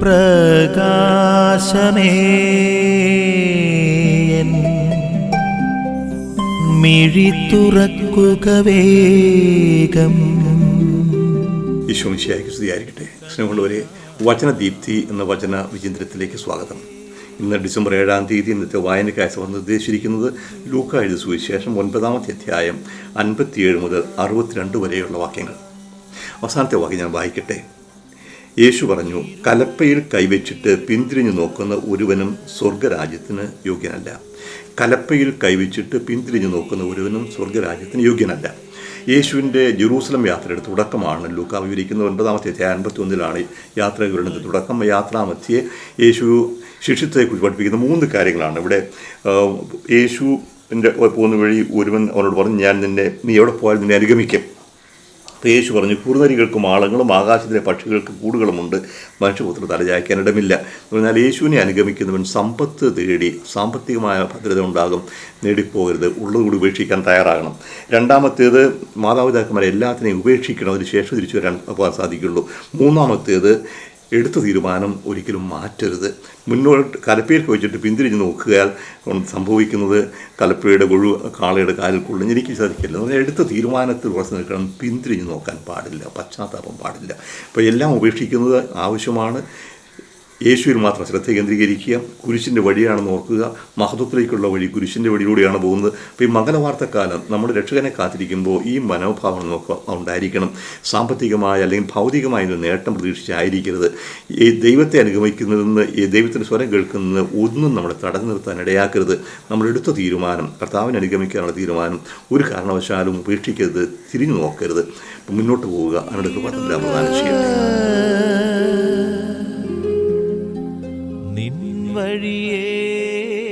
പ്രകാശമേ. മിഴി തുറക്കുക വേഗം. സ്തുതിയായിരിക്കട്ടെ. സ്നേഹമുള്ളവരെ വചനദീപ്തി എന്ന വചന വിചിന്തനത്തിലേക്ക് സ്വാഗതം. ഇന്ന് ഡിസംബർ ഏഴാം തീയതി ഇന്നത്തെ വായനക്കായി സഭ നിർദ്ദേശിച്ചിരിക്കുന്നത് ലൂക്ക എഴുതി സുവിശേഷം ഒൻപതാമത്തെ അധ്യായം അൻപത്തിയേഴ് മുതൽ അറുപത്തിരണ്ട് വരെയുള്ള വാക്യങ്ങൾ. അവസാനത്തെ വാക്യം ഞാൻ വായിക്കട്ടെ. യേശു പറഞ്ഞു കലപ്പയിൽ കൈവച്ചിട്ട് പിന്തിരിഞ്ഞു നോക്കുന്ന ഒരുവനും സ്വർഗരാജ്യത്തിന് യോഗ്യനല്ല. കലപ്പയിൽ കൈവച്ചിട്ട് പിന്തിരിഞ്ഞു നോക്കുന്ന ഒരുവനും സ്വർഗരാജ്യത്തിന് യോഗ്യനല്ല. യേശുവിന്റെ ജെറൂസലം യാത്രയുടെ തുടക്കമാണ് ലൂക്ക വിവരിക്കുന്ന ഒൻപതാമത്തെ അധ്യായം അൻപത്തി ഒന്നിലാണ് യാത്ര വിവരണത്തിന്റെ തുടക്കം. യാത്രാമധ്യയെ യേശു ശിക്ഷിത്തെക്കുറിച്ച് പഠിപ്പിക്കുന്ന മൂന്ന് കാര്യങ്ങളാണ്. ഇവിടെ യേശുവിന്റെ പോകുന്ന വഴി ഒരുവൻ അവനോട് പറഞ്ഞു ഞാൻ നിന്നെ നീ എവിടെ പോയാൽ നിന്നെ അനുഗമിക്കും. യേശു പറഞ്ഞു കുറുനരികൾക്കും ആളങ്ങളും ആകാശത്തിലെ പക്ഷികൾക്ക് കൂടുകളുമുണ്ട്. മനുഷ്യപുത്ര തലചായ്ക്കാൻ ഇടമില്ല. എന്ന് പറഞ്ഞാൽ യേശുവിനെ അനുഗമിക്കുന്നവൻ സമ്പത്ത് തേടി സാമ്പത്തികമായ ഭദ്രത ഉണ്ടാകും. നേടിപ്പോകരുത്. ഉള്ളതുകൂടി ഉപേക്ഷിക്കാൻ തയ്യാറാകണം. രണ്ടാമത്തേത് മാതാപിതാക്കന്മാരെ എല്ലാത്തിനെയും ഉപേക്ഷിക്കണം. അതിന് ശേഷം തിരിച്ചു വരാൻ പോകാൻ സാധിക്കുള്ളൂ. മൂന്നാമത്തേത് എടുത്ത തീരുമാനം ഒരിക്കലും മാറ്റരുത്. മുന്നോട്ട് കലപ്പയിലേക്ക് വെച്ചിട്ട് പിന്തിരിഞ്ഞ് നോക്കിയാൽ സംഭവിക്കുന്നത് കലപ്പയുടെ കൊഴു കാളയുടെ കാലിൽ കൊള്ളിഞ്ഞിരിക്കും സാധിക്കില്ല പറഞ്ഞാൽ എടുത്ത തീരുമാനത്തിൽ ഉറച്ചു നിൽക്കണം. പിന്തിരിഞ്ഞ് നോക്കാൻ പാടില്ല. പശ്ചാത്താപം പാടില്ല. അപ്പോൾ എല്ലാം ഉപേക്ഷിക്കുന്നത് ആവശ്യമാണ്. യേശുവിൽ മാത്രം ശ്രദ്ധ കേന്ദ്രീകരിക്കുക കുരിശിന്റെ വഴിയാണെന്ന് ഓർക്കുക മഹത്വത്തിലേക്കുള്ള വഴി കുരിശിന്റെ വഴിയിലൂടെയാണ് പോകുന്നത്. അപ്പോൾ ഈ മംഗലവാർത്തക്കാലം നമ്മുടെ രക്ഷകനെ കാത്തിരിക്കുമ്പോൾ ഈ മനോഭാവം നോക്കുക ഉണ്ടായിരിക്കണം. സാമ്പത്തികമായ അല്ലെങ്കിൽ ഭൗതികമായ ഒരു നേട്ടം പ്രതീക്ഷിച്ചായിരിക്കരുത്. ഈ ദൈവത്തെ അനുഗമിക്കുന്നതിൽ നിന്ന് ഈ ദൈവത്തിന്റെ സ്വരം കേൾക്കുന്നതിന് ഒന്നും നമ്മളെ തടഞ്ഞു നിർത്താൻ ഇടയാക്കരുത്. നമ്മൾ എടുത്ത തീരുമാനം കർത്താവിനെ അനുഗമിക്കാനുള്ള തീരുമാനം ഒരു കാരണവശാലും ഉപേക്ഷിക്കരുത് തിരിഞ്ഞു നോക്കരുത്. മുന്നോട്ട് പോവുക. അതിനോട് കൃപ പ്രദാനം வழியே.